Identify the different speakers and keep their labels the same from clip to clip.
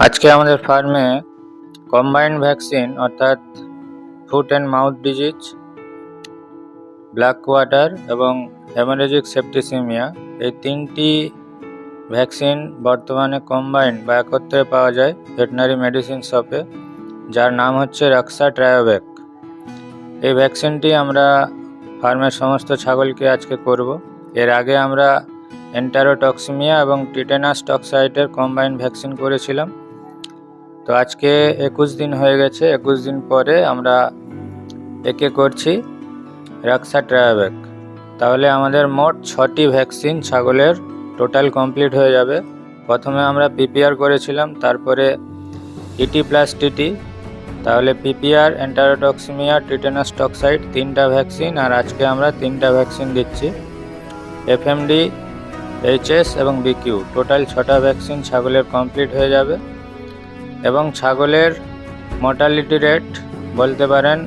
Speaker 1: আজকে আমাদের ফার্মে কম্বাইন্ড ভ্যাকসিন অর্থাৎ foot and mouth disease black quarter এবং হেমোরেজিক সেপ্টিসিমিয়া এই তিনটি ভ্যাকসিন বর্তমানে কম্বাইন্ড বা একত্রে পাওয়া যায় ভেটেনারি মেডিসিন শপে যার নাম হচ্ছে রাক্সা ট্রায়োভ্যাক এই ভ্যাকসিনটি আমরা ফার্মের সমস্ত ছাগলকে আজকে করব। এর আগে আমরা এন্টারোটক্সিমিয়া এবং টিটেনাস টক্সাইটের কম্বাইন্ড ভ্যাকসিন করেছিলাম। তো আজকে একুশ দিন হয়ে গেছে, একুশ দিন পরে আমরা একে করছি রাক্সা ট্রায়াব্যাক তাহলে আমাদের মোট ছটি ভ্যাকসিন ছাগলের টোটাল কমপ্লিট হয়ে যাবে। প্রথমে আমরা পিপিআর করেছিলাম, তারপরে ইটি প্লাস টিটি তাহলে পিপিআর এন্টারোটক্সিমিয়া টিটেনাস টক্সাইড তিনটা ভ্যাকসিন, আর আজকে আমরা তিনটা ভ্যাকসিন দিচ্ছি। এফএমডি এইচএস এবং বিকিউ টোটাল ছটা ভ্যাকসিন ছাগলের কমপ্লিট হয়ে যাবে। এবং ছাগলের মর্টালিটি রেট বলতে পারেন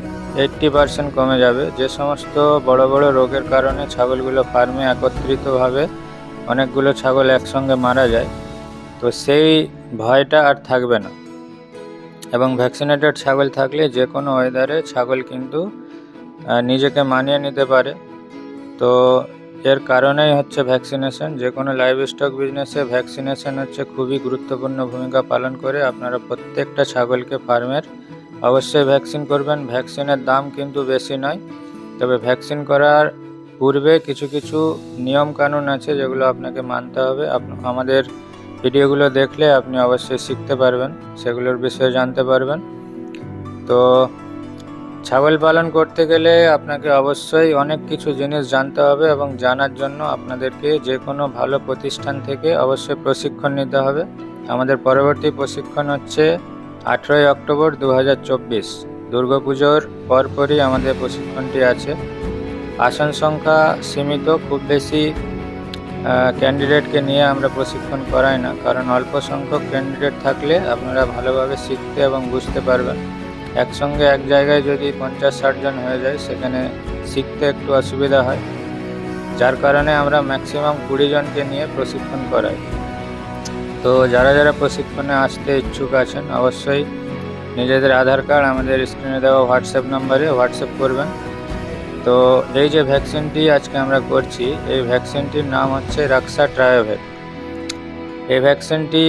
Speaker 1: এইট্টি পার্সেন্ট কমে যাবে। যে সমস্ত বড় বড় রোগের কারণে ছাগলগুলো ফার্মে একত্রিতভাবে অনেকগুলো ছাগল একসঙ্গে মারা যায়, তো সেই ভয়টা আর থাকবে না। এবং ভ্যাকসিনেটেড ছাগল থাকলে যে কোনো ওয়েদারে ছাগল কিন্তু নিজেকে মানিয়ে নিতে পারে। তো এর কারণেই হচ্ছে ভ্যাকসিনেশন যে কোনো লাইভ স্টক বিজনেসে ভ্যাকসিনেশন হচ্ছে খুবই গুরুত্বপূর্ণ ভূমিকা পালন করে। আপনারা প্রত্যেকটা ছাগলকে ফার্মের অবশ্যই ভ্যাকসিন করবেন। ভ্যাকসিনের দাম কিন্তু বেশি নয়। তবে ভ্যাকসিন করার পূর্বে কিছু কিছু নিয়ম কানুন আছে যেগুলো আপনাকে মানতে হবে। আমাদের ভিডিওগুলো দেখলে আপনি অবশ্যই শিখতে পারবেন। সেগুলোর বিষয়ে জানতে পারবেন। তো ছাগল পালন করতে গেলে আপনাকে অবশ্যই অনেক কিছু জিনিস জানতে হবে এবং জানার জন্য আপনাদেরকে যে কোনো ভালো প্রতিষ্ঠান থেকে অবশ্যই প্রশিক্ষণ নিতে হবে। আমাদের পরবর্তী প্রশিক্ষণ হচ্ছে আঠেরোই অক্টোবর দু হাজার চব্বিশ। দুর্গাপুজোর পরপরই আমাদের প্রশিক্ষণটি আছে। আসন সংখ্যা সীমিত, খুব বেশি ক্যান্ডিডেটকে নিয়ে আমরা প্রশিক্ষণ করাই না। কারণ অল্প সংখ্যক ক্যান্ডিডেট থাকলে আপনারা ভালোভাবে শিখতে এবং বুঝতে পারবেন। একসঙ্গে এক জায়গায় যদি পঞ্চাশ, ষাট জন হয়ে যায়, সেখানে শিখতে একটু অসুবিধা হয়। যার কারণে আমরা ম্যাক্সিমাম কুড়ি জনকে নিয়ে প্রশিক্ষণ করাই। তো যারা যারা প্রশিক্ষণে আসতে ইচ্ছুক আছেন, অবশ্যই নিজেদের আধার কার্ড আমাদের স্ক্রিনে দেওয়া হোয়াটসঅ্যাপ নম্বরে হোয়াটসঅ্যাপ করবেন। তো এই যে ভ্যাকসিনটি আজকে আমরা করছি, এই ভ্যাকসিনটির নাম হচ্ছে রাক্সা ট্রায়োভেক এই ভ্যাকসিনটি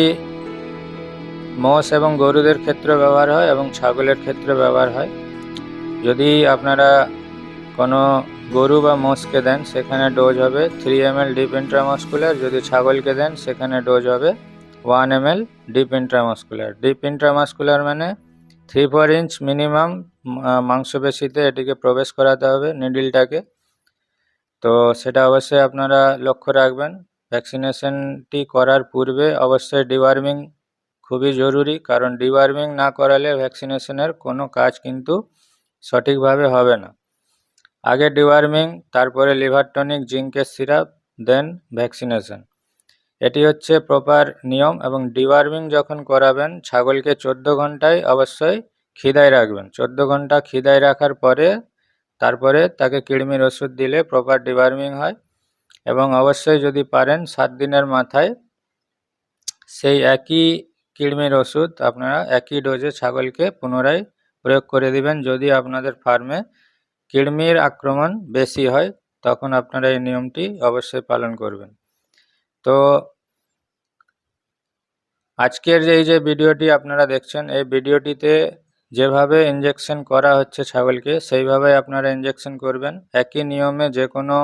Speaker 1: মোষ এবং গরুদের ক্ষেত্রে ব্যবহার হয় এবং ছাগলের ক্ষেত্রে ব্যবহার হয়। যদি আপনারা কোনো গরু বা মোষকে দেন, সেখানে ডোজ হবে three M L deep intramuscular যদি ছাগলকে দেন, সেখানে ডোজ হবে one M L deep intramuscular deep intramuscular মানে থ্রি ফোর ইঞ্চ মিনিমাম মাংসপেশিতে এটিকে প্রবেশ করাতে হবে নিডিলটাকে তো সেটা অবশ্যই আপনারা লক্ষ্য রাখবেন। ভ্যাকসিনেশনটি করার পূর্বে অবশ্যই ডিওয়ার্মিং খুবই জরুরি, কারণ ডিওয়ার্মিং না করালে ভ্যাকসিনেশনের কোনো কাজ কিন্তু সঠিকভাবে হবে না। আগে ডিওয়ার্মিং, তারপরে লিভার টনিক, জিঙ্কের সিরাপ, দেন ভ্যাকসিনেশন। এটি হচ্ছে প্রপার নিয়ম এবং ডিওয়ার্মিং যখন করাবেন, ছাগলকে চোদ্দ ঘন্টায় অবশ্যই খিদায় রাখবেন। চোদ্দ ঘণ্টা খিদায় রাখার পরে, তারপরে তাকে কিডমির ওষুধ দিলে প্রপার ডিওয়ার্মিং হয় এবং অবশ্যই যদি পারেন, সাত দিনের মাথায় সেই একই কৃমির ওষুধ আপনারা একই ডোজে ছাগলকে পুনরায় প্রয়োগ করে দিবেন। যদি আপনাদের ফার্মে কৃমির আক্রমণ বেশি হয়, তখন আপনারা এই নিয়মটি অবশ্যই পালন করবেন। তো আজকের যে এই যে ভিডিওটি আপনারা দেখছেন, এই ভিডিওটিতে যেভাবে ইঞ্জেকশন করা হচ্ছে ছাগলকে, সেইভাবে আপনারা ইঞ্জেকশন করবেন। একই নিয়মে যে কোনো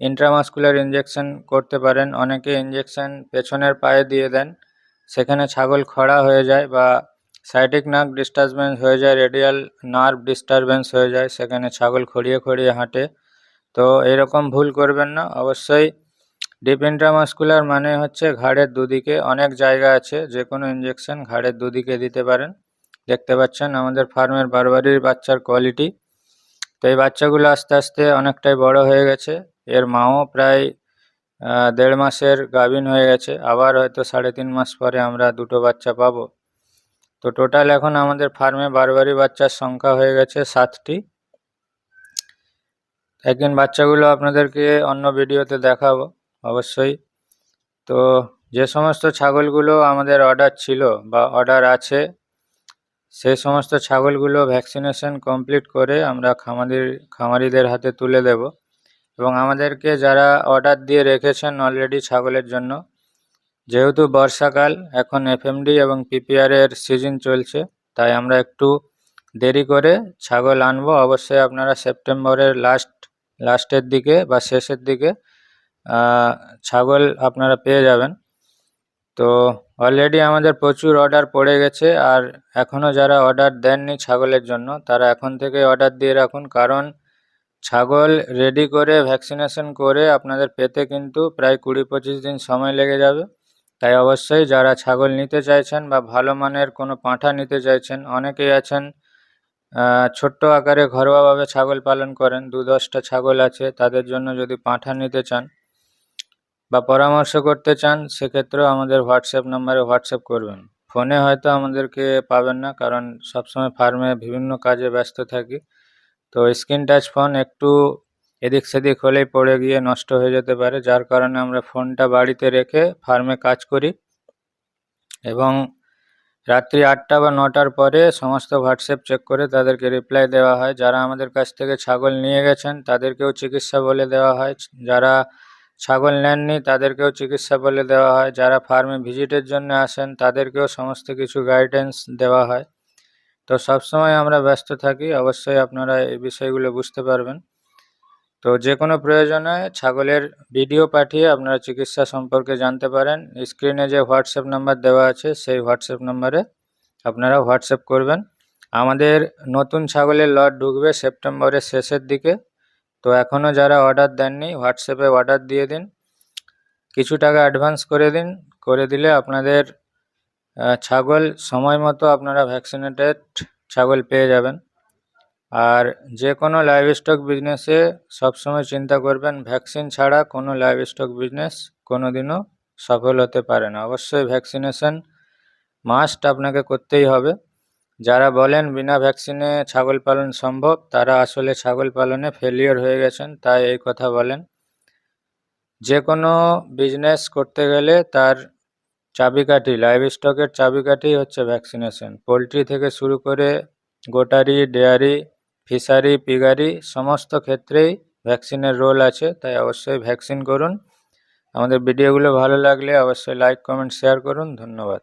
Speaker 1: ইন্ট্রামাস্কুলার ইঞ্জেকশন করতে পারেন। অনেকে ইঞ্জেকশন পেছনের পায়ে দিয়ে দেন। সেখানে ছাগল খড়া হয়ে যায় বা সাইটিক নার্ভ ডিস্টারবেন্স হয়ে যায় রেডিয়াল নার্ভ ডিস্টারবেন্স হয়ে যায়, সেখানে ছাগল খড়িয়ে খড়িয়ে হাঁটে। তো এরকম ভুল করবেন না। অবশ্যই ডিপ ইন্ট্রামাস্কুলার মানে হচ্ছে ঘাড়ের দুদিকে অনেক জায়গা আছে যে কোনো ইঞ্জেকশন ঘাড়ের দুদিকে দিতে পারেন। দেখতে পাচ্ছেন আমাদের ফার্মের বারবারির বাচ্চার কোয়ালিটি তো এই বাচ্চাগুলো আস্তে আস্তে অনেকটাই বড় হয়ে গেছে। এর মাও প্রায় দেড় মাসের গাভিন হয়ে গেছে। আবার হয়তো সাড়ে তিন মাস পরে আমরা দুটো বাচ্চা পাবো। তো টোটাল এখন আমাদের ফার্মে বারবারি বাচ্চার সংখ্যা হয়ে গেছে সাতটি। একদিন বাচ্চাগুলো আপনাদেরকে অন্য ভিডিওতে দেখাবো, অবশ্যই। তো যে সমস্ত ছাগলগুলো আমাদের অর্ডার ছিল বা অর্ডার আছে সেই সমস্ত ছাগলগুলো ভ্যাকসিনেশন কমপ্লিট করে আমরা খামারি খামারিদের হাতে তুলে দেব। এবং আমাদেরকে যারা অর্ডার দিয়ে রেখেছেন অলরেডি ছাগলের জন্য, যেহেতু বর্ষাকাল, এখন এফএমডি এবং পিপিআর এর সিজন চলছে, তাই আমরা একটু দেরি করে ছাগল আনব। অবশ্যই আপনারা সেপ্টেম্বরের লাস্ট লাস্টের দিকে বা শেষের দিকে ছাগল আপনারা পেয়ে যাবেন। তো অলরেডি আমাদের প্রচুর অর্ডার পড়ে গেছে আর এখনও যারা অর্ডার দেননি ছাগলের জন্য, তারা এখন থেকে অর্ডার দিয়ে রাখুন। কারণ ছাগল রেডি করে ভ্যাকসিনেশন করে আপনাদের পেতে কিন্তু প্রায় কুড়ি পঁচিশ দিন সময় লেগে যাবে। তাই অবশ্যই যারা ছাগল নিতে চাইছেন বা ভালো মানের কোনো পাঁঠা নিতে চাইছেন, অনেকেই আছেন ছোট্ট আকারে ঘরোয়াভাবে ছাগল পালন করেন, দু দশটা ছাগল আছে, তাদের জন্য যদি পাঁঠা নিতে চান বা পরামর্শ করতে চান, সেক্ষেত্রেও আমাদের হোয়াটসঅ্যাপ নাম্বারে হোয়াটসঅ্যাপ করবেন। ফোনে হয়তো আমাদেরকে পাবেন না, কারণ সবসময় ফার্মে বিভিন্ন কাজে ব্যস্ত থাকি। তো স্ক্রিন টাচ ফোন একটু এদিক সেদিক হলেই পড়ে গিয়ে নষ্ট হয়ে যেতে পারে, যার কারণে আমরা ফোনটা বাড়িতে রেখে ফার্মে কাজ করি। এবং রাত্রি আটটা বা নটার পরে সমস্ত হোয়াটসঅ্যাপ চেক করে তাদেরকে রিপ্লাই দেওয়া হয়। যারা আমাদের কাছ থেকে ছাগল নিয়ে গেছেন, তাদেরকেও চিকিৎসা বলে দেওয়া হয়। যারা ছাগল নেননি, তাদেরকেও চিকিৎসা বলে দেওয়া হয়। যারা ফার্মে ভিজিটের জন্য আসেন, তাদেরকেও সমস্ত কিছু গাইডেন্স দেওয়া হয়। তো সবসময় আমরা ব্যস্ত থাকি, অবশ্যই আপনারা এই বিষয়গুলো বুঝতে পারবেন। তো যে কোনো প্রয়োজনে ছাগলের ভিডিও পাঠিয়ে আপনারা চিকিৎসা সম্পর্কে জানতে পারেন। স্ক্রিনে যে হোয়াটসঅ্যাপ নাম্বার দেওয়া আছে, সেই হোয়াটসঅ্যাপ নাম্বারে আপনারা হোয়াটসঅ্যাপ করবেন। আমাদের নতুন ছাগলের লট ঢুকবে সেপ্টেম্বরের শেষের দিকে। তো এখনও যারা অর্ডার দেননি, হোয়াটসঅ্যাপে অর্ডার দিয়ে দিন। কিছু টাকা অ্যাডভান্স করে দিন। করে দিলে আপনাদের ছাগল সময় মতো আপনারা ভ্যাকসিনেটেড ছাগল পেয়ে যাবেন। আর যে কোনো লাইভ স্টক বিজনেসে সবসময় চিন্তা করবেন ভ্যাকসিন ছাড়া কোনো লাইভ স্টক বিজনেস কোনো দিনও সফল হতে পারে না। অবশ্যই ভ্যাকসিনেশন মাস্ট আপনাকে করতেই হবে। যারা বলেন বিনা ভ্যাকসিনে ছাগল পালন সম্ভব, তারা আসলে ছাগল পালনে ফেলিওর হয়ে গেছেন, তাই এই কথা বলেন। যে কোনো বিজনেস করতে গেলে তার চাবিকাঠি লাইভ স্টকের চাবিকাঠি হচ্ছে ভ্যাকসিনেশন পোলট্রি থেকে শুরু করে গোটারি, ডেয়ারি, ফিশারি, পিগারি সমস্ত ক্ষেত্রেই ভ্যাকসিনের রোল আছে, তাই অবশ্যই ভ্যাকসিন করুন। আমাদের ভিডিওগুলো ভালো লাগলে অবশ্যই লাইক কমেন্ট শেয়ার করুন। ধন্যবাদ।